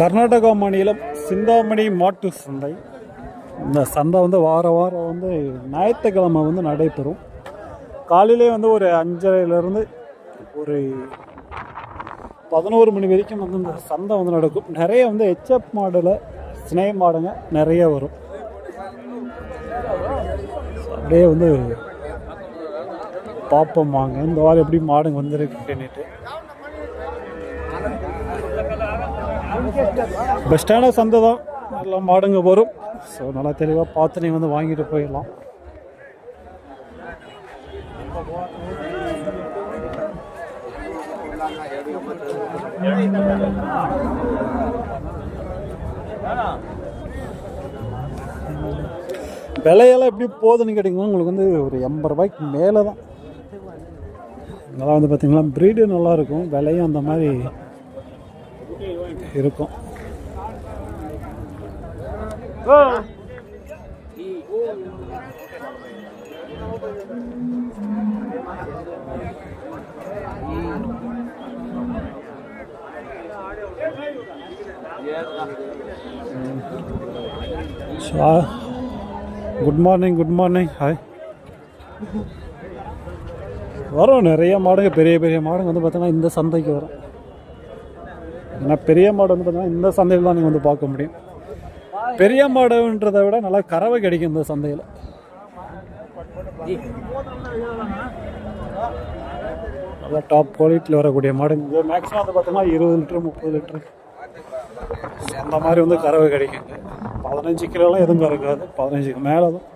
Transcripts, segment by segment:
கர்நாடகா மாநிலம் சிந்தாமணி மாட்டு சந்தை. இந்த சந்தை வந்து வார வாரம் வந்து ஞாயிற்றுக்கிழமை வந்து நடைபெறும். காலையிலே வந்து ஒரு அஞ்சரைலேருந்து ஒரு பதினோரு மணி வரைக்கும் வந்து இந்த சந்தை வந்து நடக்கும். நிறைய வந்து ஹெச்எப் மாடலை ஸ்னே மாடுங்க நிறைய வரும். அப்படியே வந்து பார்ப்போம் வாங்க. இந்த வாரம் எப்படி மாடுங்க வந்துருக்குன்னுட்டு பெஸ்ட்டான சந்தை தான். நல்லா மாடுங்க வரும். ஸோ நல்லா தெளிவாக பார்த்து நீங்கள் வந்து வாங்கிட்டு போயிடலாம். விலையெல்லாம் எப்படி போகுதுன்னு கேட்டிங்கன்னா உங்களுக்கு வந்து ஒரு எண்பது ரூபாய்க்கு மேலே தான் இதெல்லாம் வந்து பார்த்திங்கன்னா ப்ரீடு நல்லா இருக்கும் விலையும் அந்த மாதிரி இருக்கும். Good morning good morning hi வரும். நிறைய மாடுங்க. பெரிய பெரிய மாடுங்க வந்து பார்த்தீங்கன்னா இந்த சந்தைக்கு வரும். ஏன்னா பெரிய மாடு வந்து பார்த்தீங்கன்னா இந்த சந்தையில் தான் நீங்கள் வந்து பார்க்க முடியும். பெரிய மாடுன்றதை விட நல்லா கறவை கிடைக்கும் இந்த சந்தையில். நல்லா டாப் குவாலிட்டியில் வரக்கூடிய மாடு மேக்ஸிமம் வந்து பார்த்தீங்கன்னா இருபது லிட்டரு முப்பது லிட்டரு. அந்த மாதிரி வந்து கறவை கிடைக்கும். பதினஞ்சு கிலோலாம் எதுவும் கறக்காது பதினஞ்சுக்கு மேலே தான்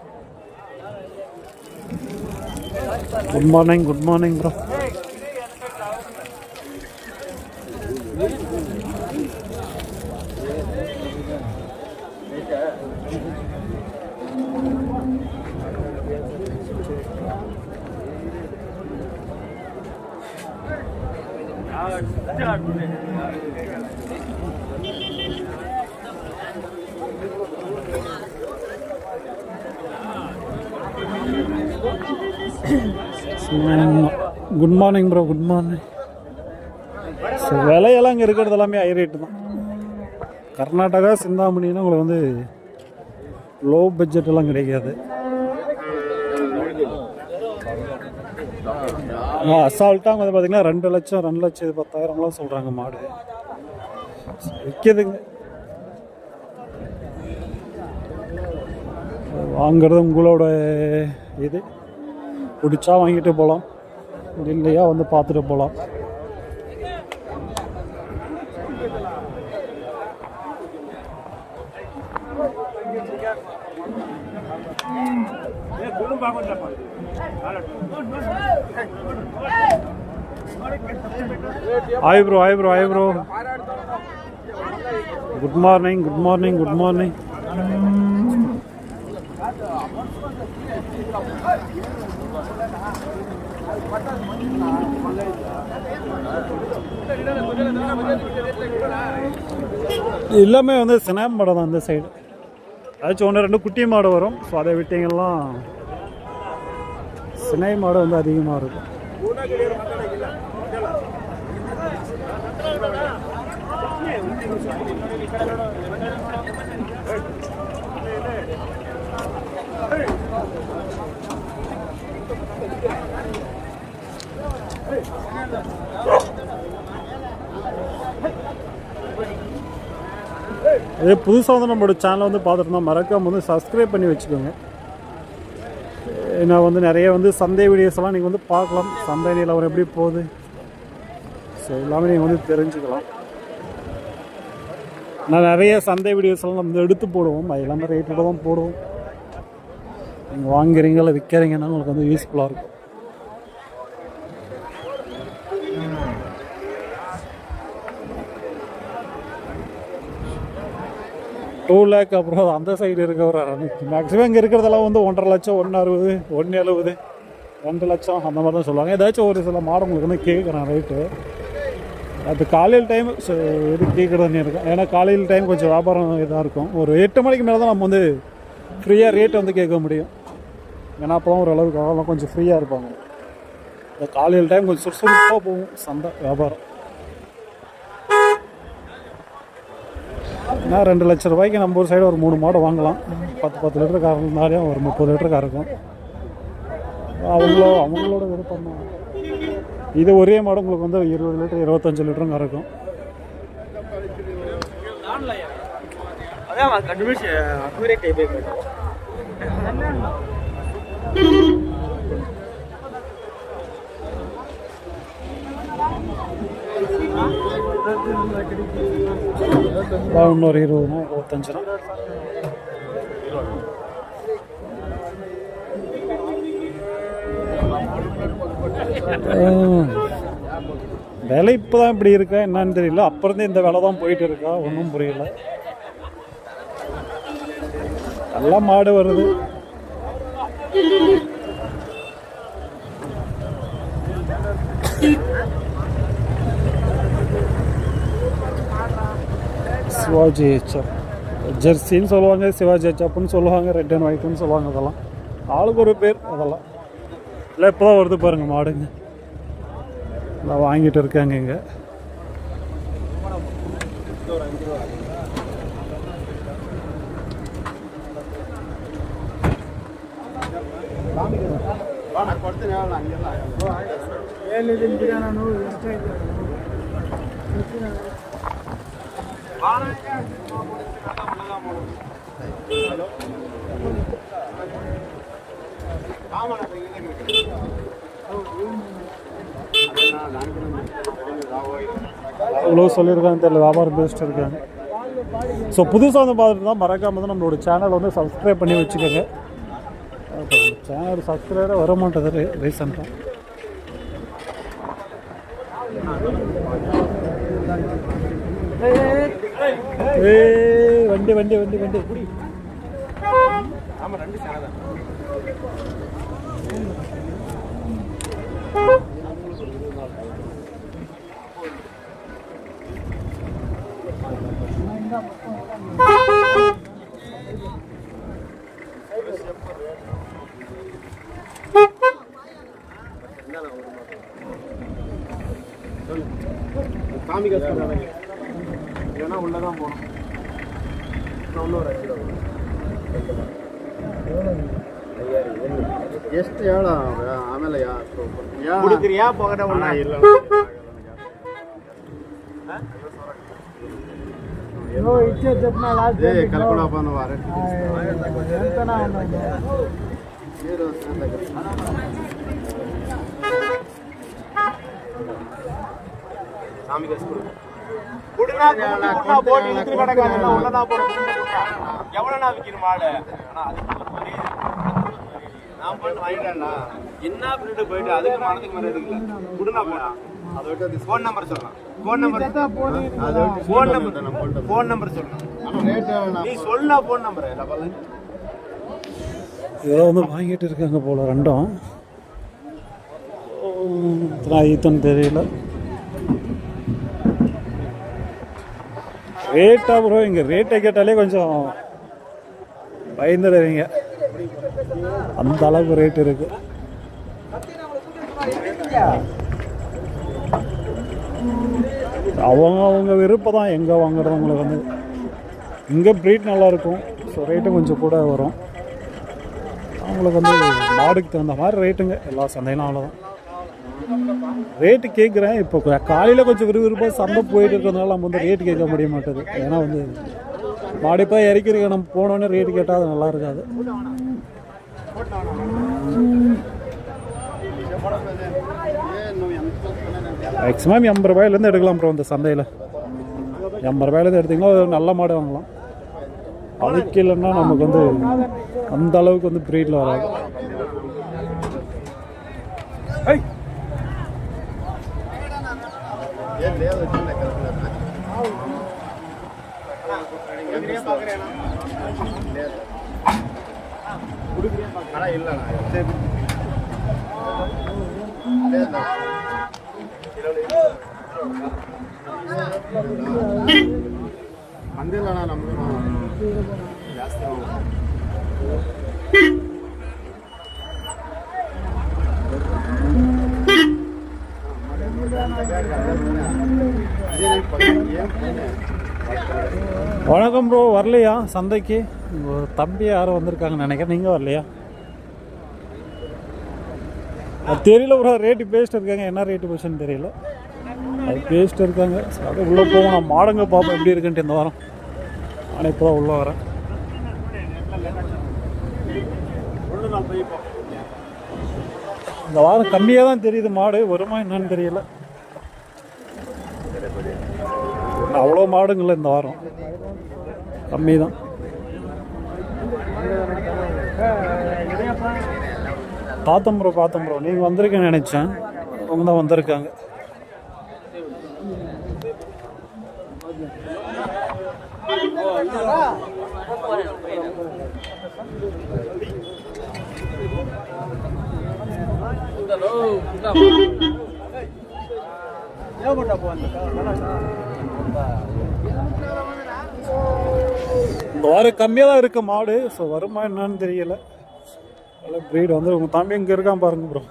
good morning good morning bro good morning bro good morning so விலையெல்லாம் இங்கே இருக்கிறது எல்லாமே ஹை ரேட்டு தான். கர்நாடகா சிந்தாமணின்னா உங்களுக்கு வந்து லோ பட்ஜெட் எல்லாம் கிடைக்காது. அசால்ட்டாக வந்து பார்த்தீங்கன்னா ரெண்டு லட்சம் ரெண்டு லட்சம் பத்தாயிரம்லாம் சொல்கிறாங்க மாடு. விற்கிதுங்க. வாங்கிறது உங்களோட இது. பிடிச்சா வாங்கிட்டு போகலாம் இல்லையா வந்து பார்த்துட்டு போகலாம் ஆய் bro hi bro hi bro good morning good morning good morning எல்லாமே வந்து சினாம் மாடு தான் இந்த சைடு அதாச்சும் ஒன்று ரெண்டு குட்டி மாடு வரும். ஸோ அதை விட்டிங்கெல்லாம் சினை மாடு வந்து அதிகமாக இருக்கும். இதே புதுசாக வந்து நம்மளோட சேனலை வந்து பார்த்துருந்தோம் மறக்காம வந்து சப்ஸ்கிரைப் பண்ணி வச்சுக்கோங்க. நான் வந்து நிறைய வந்து சந்தை வீடியோஸ் எல்லாம் நீங்கள் வந்து பார்க்கலாம். சந்தை நிலவரம் எப்படி போகுது? ஸோ எல்லாமே நீங்கள் வந்து தெரிஞ்சுக்கலாம். நான் நிறைய சந்தை வீடியோஸ் எல்லாம் நம்ம எடுத்து போடுவோம். அது எல்லாமே ரேட்டோட தான் போடுவோம். நீங்கள் வாங்குறீங்களா விற்கிறீங்கன்னா உங்களுக்கு வந்து யூஸ்ஃபுல்லாக இருக்கும். டூ லேக் அப்புறம் அந்த சைடு இருக்கவர் மேக்ஸிமம் இங்கே இருக்கிறதெல்லாம் வந்து ஒன்றரை லட்சம் ஒன்று அறுபது ஒன்று எழுபது ரெண்டு லட்சம் அந்த மாதிரி தான் சொல்லுவாங்க. ஏதாச்சும் ஒரு சில மாடு உங்களுக்கு வந்து கேட்குறேன் ரேட்டு அது காலையில் டைம் எது கேட்குறதுன்னு இருக்கும் ஏன்னா காலையில் டைம் கொஞ்சம் வியாபாரம் இதாக இருக்கும். ஒரு எட்டு மணிக்கு மேலே தான் நம்ம வந்து ஃப்ரீயாக ரேட் வந்து கேட்க முடியும். ஏன்னா அப்போ தான் ஓரளவுக்கு அவங்களாம் கொஞ்சம் ஃப்ரீயாக இருப்பாங்க. இந்த காலையில் டைம் கொஞ்சம் சுறுசுறுப்பாக போகும் சந்தை வியாபாரம். ஏன்னா ரெண்டு லட்ச ரூபாய்க்கு நம்ம ஒரு சைடு ஒரு மூணு மாடு வாங்கலாம். பத்து பத்து லிட்டர் காரனாலையும் ஒரு முப்பது லிட்டர் காரக்கும் அவங்களோ அவங்களோட விருப்பம் தான் இது ஒரே மாடு உங்களுக்கு வந்து இருபது லிட்டர் இருபத்தஞ்சு லிட்டரும் கறக்கும் Thank you. பதினொரு இருபதுனா இருபத்தஞ்சு ரூபா விலை இப்போ தான் இப்படி இருக்கா என்னன்னு தெரியல. அப்புறந்தே இந்த விலை தான் போயிட்டு இருக்கா ஒன்றும் புரியல. நல்லா மாடு வருது. Thank you. சிவாஜி ஹெச்எப் ஜெர்சின்னு சொல்லுவாங்க சிவாஜி ஹெச்எப்னு சொல்லுவாங்க ரெட் அண்ட் ஒயிட்னு சொல்லுவாங்க அதெல்லாம். ஆளுக்கு ஒரு பேர் அதெல்லாம். இல்லை இப்போ தான் வருது பாருங்க மாடுங்க. நான் வாங்கிட்டு இருக்காங்க இங்கே. இவ்வளோ சொல்லியிருக்காங்க தெரியல வியாபாரம் பேசிட்டு இருக்காங்க. ஸோ புதுசாக வந்து பார்த்துட்டு தான் மறக்காம வந்து நம்மளோட சேனல் வந்து சப்ஸ்கிரைப் பண்ணி வச்சுக்கோங்க. சேனல் சப்ஸ்கிரைபரே வர மாட்டேது ரீசெண்டாக ஏய் வண்டி வண்டி வண்டி வண்டி. சாமி கஷ்டம் இல்லைன்னா உள்ளதான் போகணும் உள்ள ஒரு அஞ்சு ரூபா ಎಷ್ಟು ಹೇಳ ಆಮೇಲೆ ಯಾ ಕುಡಿದ್ರಿಯಾ ಪೊಗಡೆ ಉಳ್ಳ ಇಲ್ಲ ಅದೇ ಕರ್ಕೊಳಪ್ಪ ನಾವು ಆರಕ್ಕೆ ನೀರು சாமி கஷ்டம் குடுனா குடுனா போட்டு இழுத்து கிடக்காது உள்ளதான் போடணும் எவ்வளோண்ணா விற்கிற மாடு ஆனா அதுக்கு ஒரு மாதிரி நான் பண்ண வாங்கிட்டேன்னா என்ன பிரிண்ட் போயிட்டு அதுக்கு மனதுக்கு மேலே எடுக்கல குடுனா போனா அதை விட்டு ஃபோன் நம்பர் சொல்லலாம் ஃபோன் நம்பர் அதை நம்பர் ஃபோன் நம்பர் சொல்லலாம் நீ சொல்லா ஃபோன் நம்பர் இதெல்லாம் வந்து வாங்கிட்டு இருக்காங்க போல ரெண்டும். ஈத்தன் தெரியல. ரேட்டா ப்ரோ இங்கே ரேட்டை கேட்டாலே கொஞ்சம் பயந்துடுவீங்க. அந்த அளவுக்கு ரேட் இருக்கு. அவங்க அவங்க விருப்பம் தான் எங்கே வாங்குறவங்களுக்கு வந்து. இங்கே ப்ரீட் நல்லாயிருக்கும். ஸோ ரேட்டும் கொஞ்சம் கூட வரும். அவங்களுக்கு வந்து மாடுக்கு தகுந்த மாதிரி ரேட்டுங்க எல்லா சந்தையினாலும் தான் ரேட்டு கேட்குறேன் இப்போ காலையில் கொஞ்சம் விறுவிறுப்பாக சந்தை போயிட்டு இருக்கிறதுனால நம்ம வந்து ரேட்டு கேட்க முடிய மாட்டேது. ஏன்னா வந்து மாடிப்பாக இறக்கிறீங்க நம்ம போனோன்னே ரேட்டு கேட்டால் அது நல்லா இருக்காது. மேக்ஸிமம் எண்பது ரூபாயிலேருந்து எடுக்கலாம் ப்ரோ இந்த சந்தையில். எண்பது ரூபாயிலேருந்து எடுத்திங்கன்னா ஒரு நல்ல மாடு வாங்கலாம். அதுக்கு இல்லைன்னா நமக்கு வந்து அந்த அளவுக்கு வந்து ப்ரீடில் வராது. ಏನು ஆனா இல்லைண்ணா சரி அந்த இல்லைண்ணா நமக்கு ஜாஸ்தி ஆகும் ஏன் பண்ண வணக்கம் ப்ரோ வரலையா? சந்தைக்கு? உங்கள் தம்பி யாரும் வந்திருக்காங்கன்னு நினைக்கிறேன். நீங்கள் வரலையா? அது தெரியல ப்ரோ ரேட்டு பேசிட்டு இருக்காங்க. என்ன ரேட்டு போச்சுன்னு தெரியல. அது பேசிட்டு இருக்காங்க. அது உள்ளே போவோம். நான் மாடுங்க பார்ப்போம் எப்படி இருக்குன்ட்டு இந்த வாரம். நான் இப்போ தான் உள்ளே வரேன். இந்த வாரம் கம்மியாக தான் தெரியுது மாடு. வருமா என்னன்னு தெரியல. அவ்வளோ மாடுங்கள இந்த வாரம். கம்மி தான் பார்த்தோம் ப்ரோ பார்த்தோம் ப்ரோ நீங்கள் வந்திருக்கேன்னு நினச்சேன். அவங்க தான் வந்திருக்காங்க. இந்த வாரம் கம்மியாக தான் இருக்குது மாடு. ஸோ வருமா என்னன்னு தெரியல. நல்ல ப்ரீடு வந்து உங்கள் தம்பி இங்கே இருக்கான் பாருங்க ப்ரோ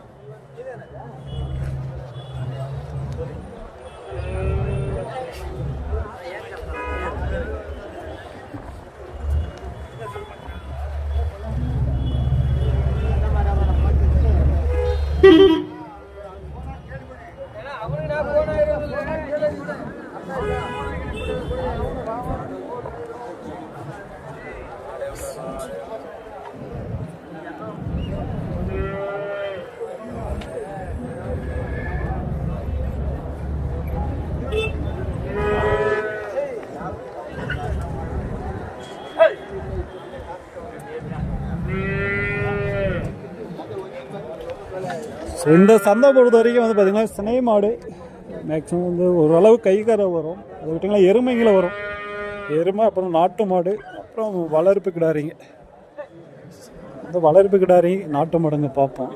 ஸோ இந்த சந்தை பொறுத்த வரைக்கும் வந்து பார்த்திங்கன்னா சினை மாடு மேக்ஸிமம் வந்து ஓரளவு கைகரை வரும். அது விட்டிங்கன்னா எருமைங்களை வரும். எருமை அப்புறம் நாட்டு மாடு அப்புறம் வளர்ப்பு கிடாரிங்க இந்த வளர்ப்பு கிடாரி நாட்டு மாடுங்க பார்ப்போம்.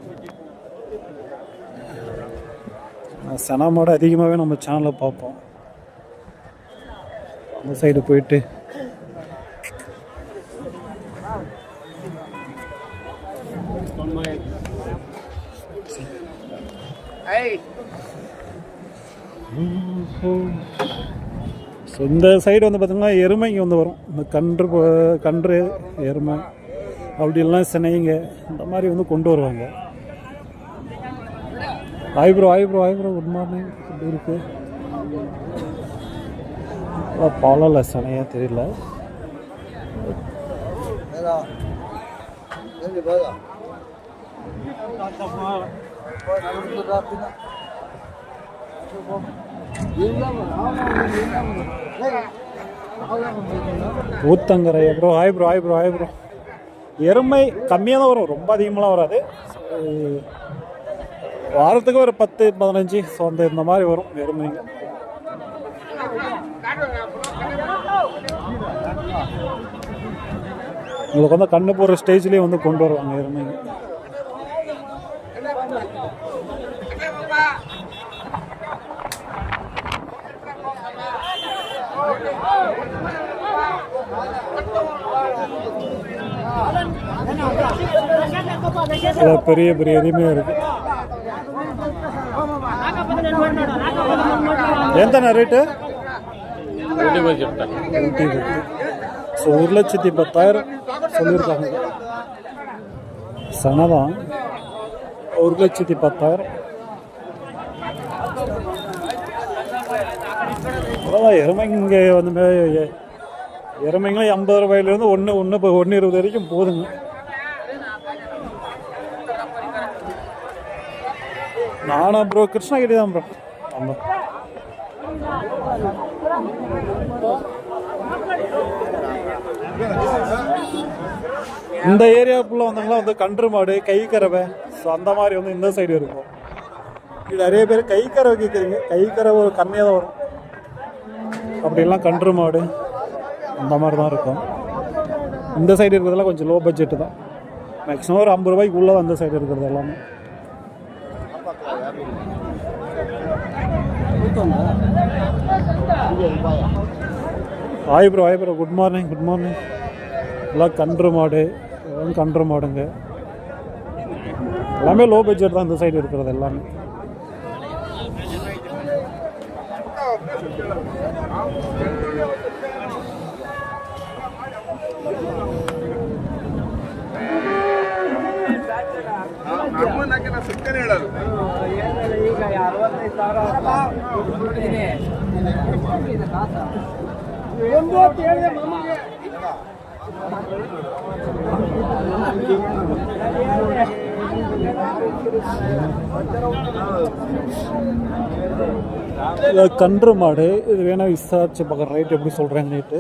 ஆஹ் சென மாடு அதிகமாகவே நம்ம சேனலில் பார்ப்போம். அந்த சைடு போயிட்டு. ஸோ இந்த சைடு வந்து பார்த்திங்கன்னா எருமைங்க வந்து வரும். இந்த கன்று கன்று எருமை அப்படிலாம் சினைங்க இந்த மாதிரி வந்து கொண்டு வருவாங்க. ஆய்ப்ரோ ஆய்ப்ரோ ஆய்ப்ரோ குட் மார்னிங் எப்படி இருக்கு? பாலல சினையா தெரியல. Uthangarai bro hi bro hi bro hi bro எருமை கம்மியாக தான் வரும். ரொம்ப அதிகமாகலாம் வராது. வாரத்துக்கு ஒரு பத்து பதினஞ்சு ஸோ அந்த இந்த மாதிரி வரும் எருமைங்க உங்களுக்கு வந்து கண்ணு போடுற ஸ்டேஜ்லேயே வந்து கொண்டு வருவாங்க எருமைங்க இதில் பெரிய பெரிய எதுவுமே இருக்குது எந்தண்ணா ரேட்டு ஸோ ஒரு லட்சத்தி பத்தாயிரம் சொல்லியிருக்காங்க. சனதான் ஒரு லட்சத்தி பத்தாயிரம். அவ்வளோதான் எருமைங்க வந்து எருமைங்களும் ஐம்பது ரூபாயிலேருந்து ஒன்று ஒன்று இப்போ ஒன்று இருபது வரைக்கும் போதுங்க. நானா ப்ரோ கிருஷ்ணகிரி தான் ப்ரோ ஆமாம் இந்த ஏரியாவுக்குள்ள வந்தவங்களாம் வந்து கன்று மாடு கை கறவை ஸோ அந்த மாதிரி வந்து இந்த சைடு இருக்கும். இது நிறைய பேர் கை கறவை கேட்குறீங்க கை கறவை ஒரு கம்மியாக தான் வரும். அப்படிலாம் கன்று மாடு அந்த மாதிரி தான் இருக்கும். இந்த சைடு இருக்கிறதெல்லாம் கொஞ்சம் லோ பட்ஜெட்டு தான். மேக்ஸிமம் ஒரு ஐம்பது ரூபாய்க்கு உள்ளே அந்த சைடு இருக்கிறது எல்லாமே. Hi bro good morning good morning எல்லாம் கன்று மாடு. கன்று மாடுங்க. எல்லாமே லோ பட்ஜெட் தான் இந்த சைடு இருக்கிறது எல்லாமே. ನಮ್ಮ ನಾಲ್ಕು ಸುತ್ತನೇ ಹೇಳೋದು கன்று மாடு. இது வேணா விசாரிச்சு பார்க்குற ரேட் எப்படி சொல்கிறாங்க ரேட்டு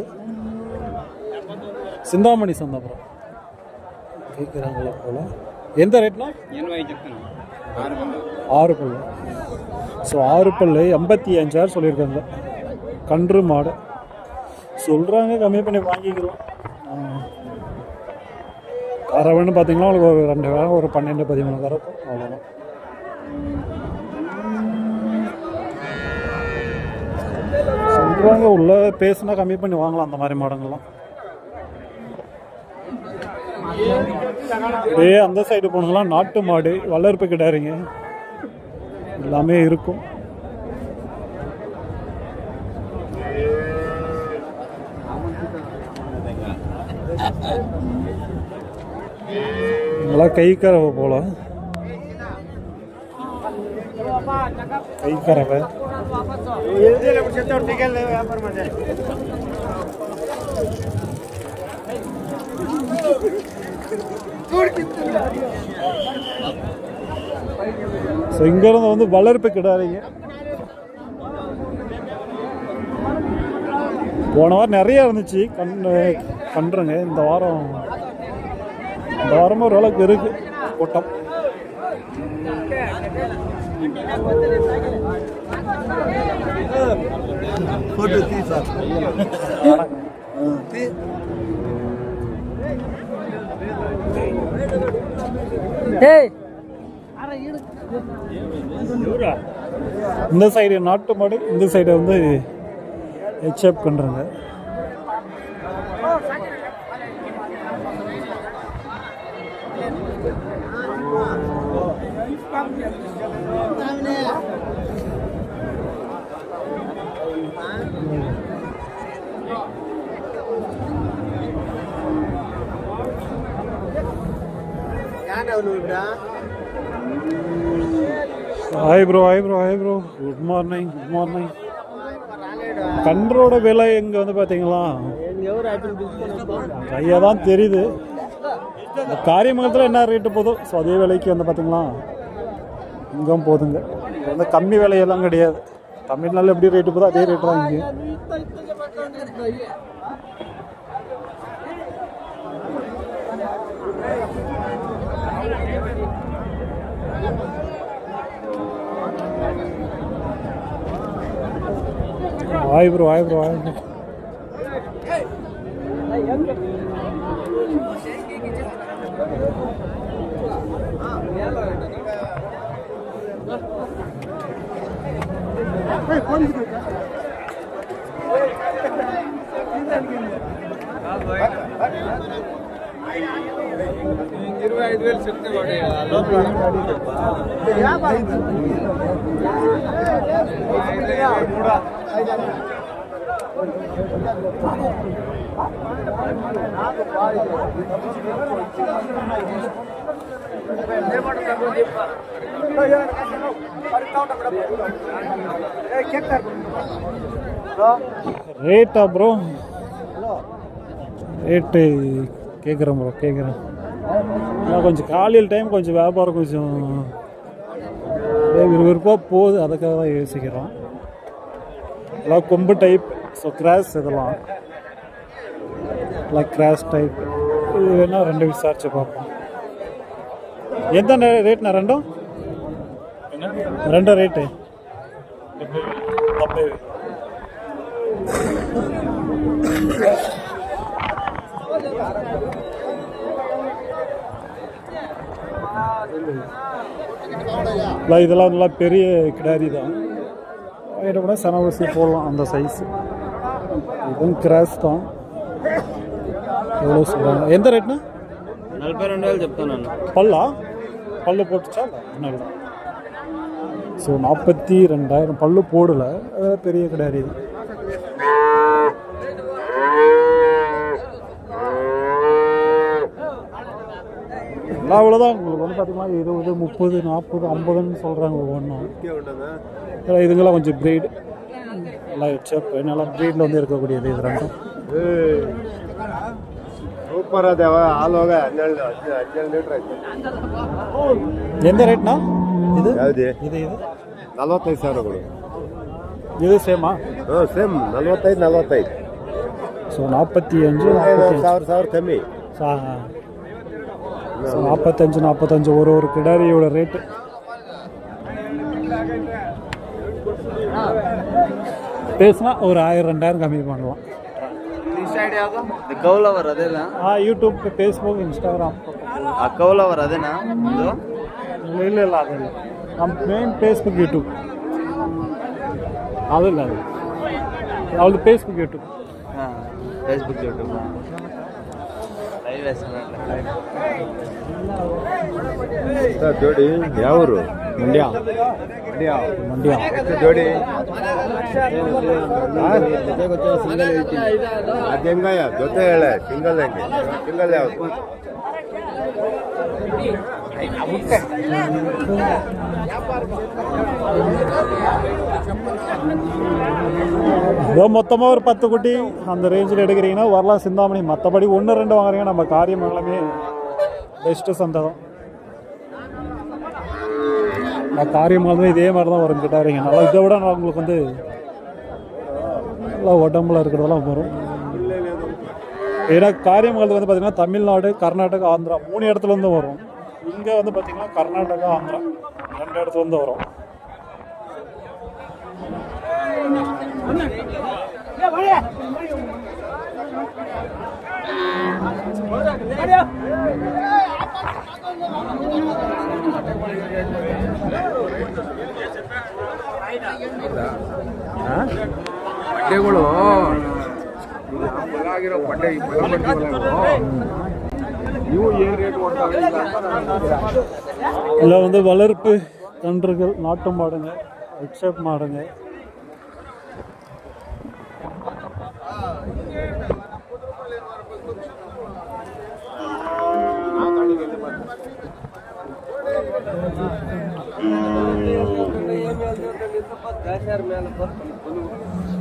சிந்தாமணி சந்தாபுரம் கேட்குறாங்களா போல. எந்த ரேட்னா ஆறு பல்லு. ஸோ ஆறு பல்லு எண்பத்தி அஞ்சாயிரம் சொல்லியிருக்காங்க. கன்று மாடு. சொல்கிறாங்க கம்மி பண்ணி வாங்கிக்கிறோம். கறவைன்னு பார்த்தீங்கன்னா உங்களுக்கு ஒரு ரெண்டு வேலை ஒரு பன்னெண்டு பதிமூணு கறக்கும் அவ்வளோதான் சொல்கிறாங்க உள்ள பேசுனா கம்மி பண்ணி வாங்கலாம் அந்த மாதிரி மாடங்கள்லாம். அப்படியே அந்த சைடு போனதெல்லாம் நாட்டு மாடு வளர்ப்பு கிடாருங்க. எல்லாமே இருக்கும். நல்லா கை கறவை போல கை கறவை ஸோ இங்கேருந்து வந்து வளர்ப்பு கிடாரிங்க போன வாரம் நிறைய இருந்துச்சு. கண் கன்றுங்க. இந்த வாரம் இந்த வாரமும் ஓரளவுக்கு இருக்கு. கூட்டம் ಫೋಟೋ இந்த சைடு நாட்டு மாடு இந்த சைடு வந்து ஹெச்எப் பண்ணுறாங்க hi bro hi bro hi bro good morning good morning கன்றோட விலை எங்கே வந்து பார்த்தீங்களா கையாக தான் தெரியுது. இந்த காரியமங்கலத்தில் என்ன ரேட்டு போதோ ஸோ அதே விலைக்கு வந்து பார்த்தீங்களா இங்கே போதுங்க. வந்து கம்மி விலையெல்லாம் கிடையாது. தமிழ்நாட்டில் எப்படி ரேட்டு போதோ அதே ரேட்டு தான் இங்கே. Hi bro hi bro hi ఇరవై ఐదు వేలు చెప్తే వాడు ரேட்டா ப்ரோ ரேட்டு கேட்குறேன் ப்ரோ கேட்குறேன் நான் கொஞ்சம் காலையில் டைம் கொஞ்சம் வியாபாரம் கொஞ்சம் விறுவிறுப்பாக போகுது. அதுக்காக தான் யோசிக்கிறோம். எல்லாம் கொம்பு டைப் ஸோ கிராஸ் இதெல்லாம். எல்லாம் கிராஸ் டைப் இது வேணால் ரெண்டு விசாரிச்சு பார்ப்போம். எந்த ரேட்ண்ணா ரெண்டும்? ரெண்டும் ரேட்டு இதெல்லாம் நல்லா பெரிய கிடாரி தான். இதை கூட சனவசி போடலாம் அந்த சைஸ் இதுவும் கிராஸ் தான் எவ்வளோ சொல்கிறாங்க எந்த ரேட்னா నలభై రెండు వేలు చెప్తాను అన్న பல்லா பல்லு போட்டுச்சா இல்லை இன்னும் இல்லை ஸோ நாற்பத்தி ரெண்டாயிரம் பல்லு போடலை அஹ் பெரிய கிடாரி எல்லாம் அவ்வளோதான் உங்களுக்கு வந்து பார்த்தீங்கன்னா இருபது முப்பது நாற்பது ஐம்பதுன்னு சொல்கிறாங்க ஒவ்வொன்றும் இதுங்கெல்லாம் கொஞ்சம் ப்ரீடு எல்லாம் ஹெச்எப் நல்லா ப்ரீடில் வந்து இருக்கக்கூடியது இது ரெண்டும் ಸೂಪರ್ ಅದೇವ ಹಾಲು ಹೋಗ ಹನ್ನೆರಡು ಹನ್ನೆರಡು ಲೀಟ್ರ್ ಐತೆ எந்த ரேட்னா இது ಯಾವ್ದು இது இது ನಲ್ವತ್ತೈದು ಸಾವಿರಗಳು இது சேமா ಹ್ಞೂ ಸೇಮ್ ನಲ್ವತ್ತೈದು ನಲ್ವತ್ತೈದು ஸோ நாற்பத்தி அஞ்சு ಐದು நாற்பத்தி ಸಾವಿರ ಸಾವಿರ ಕಮ್ಮಿ ஸோ நாற்பத்தஞ்சு நாற்பத்தஞ்சு ஒரு ஒரு கிடாரியோட ரேட்டு பேசுனா ஒரு ஆயிரம் ரெண்டாயிரம் கம்மி பண்ணலாம் ಕೌಲವರ್ ಅದೇನಾ ஆ யூடியூப் ஃபேஸ்புக் இன்ஸ்டாகிராம் ಆ ಕೌಲವರ್ ಅದೇನಾ ಇದು இல்லை இல்லை இல்லை அது இல்லை நம்ம மெயின் ஃபேஸ்புக் யூடியூப் அது இல்லை அது அவளுக்கு ஃபேஸ்புக் யூடியூப் ಹಾಂ ಫೇಸ್ಬುಕ್ ಯೂಟ್ಯೂಬ್ ಲೈವ್ ಹೆಸರು ಜೋಡಿ ಯಾವರು? ಮಂಡ್ಯ? ಮಂಡ್ಯ. ಮಂಡ್ಯ. ಜೋಡಿ? ಅದೇಂಗಯ್ಯ ಜೊತೆ ಹೇಳ ಸಿಂಗಲ್ ಹೆಂಗೆ? ಸಿಂಗಲ್ ಯಾವ್ದು? ஏதோ மொத்தமாக ஒரு பத்து குட்டி அந்த ரேஞ்சில் எடுக்கிறீங்கன்னா வரலாம் சிந்தாமணி. மற்றபடி ஒன்று ரெண்டு வாங்குறீங்க நம்ம காரியம் எல்லாமே பெஸ்ட்டு சந்தகம். நான் காரியமாலுமே இதே மாதிரி தான் வரும் கிட்டாரிங்க நல்லா இதை விட நான் உங்களுக்கு வந்து நல்லா உடம்புல இருக்கிறதெல்லாம் வரும். ஏன்னா காரியமங்கலத்து வந்து பார்த்திங்கன்னா தமிழ்நாடு கர்நாடகா ஆந்திரா மூணு இடத்துல இருந்து வரும். இங்கே வந்து பார்த்திங்கன்னா கர்நாடகா ஆந்திரா ரெண்டு இடத்துல இருந்து வரும் ಬಟ್ಟೆಗಳು ಬಲಾಗಿರೋ ಬಟ್ಟೆ இதில் வந்து வளர்ப்பு கன்றுகள் நாட்டு மாடுங்க எக்ஸப்ட் மாடுங்க.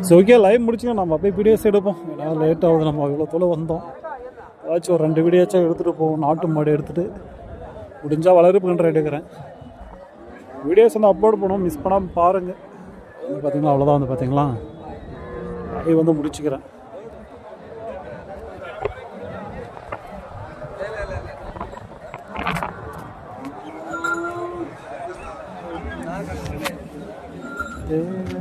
ஸோ ஓகே லைவ் முடிச்சுங்க. நம்ம அப்படியே வீடியோஸ் எடுப்போம். ஏன்னா லேட் ஆகுது நம்ம இவ்வளோ தொலை வந்தோம். ஏதாச்சும் ஒரு ரெண்டு வீடியாச்சும் எடுத்துகிட்டு போவோம். நாட்டு மாடு எடுத்துகிட்டு முடிஞ்சால் வளர்ப்பு கன்று எடுக்கிறேன். வீடியோஸ் வந்து அப்லோட் பண்ணுவோம். மிஸ் பண்ணாமல் பாருங்கள் வந்து பார்த்தீங்களா அவ்வளோதான் வந்து பார்த்தீங்களா லைவ் வந்து முடிச்சுக்கிறேன். Yeah.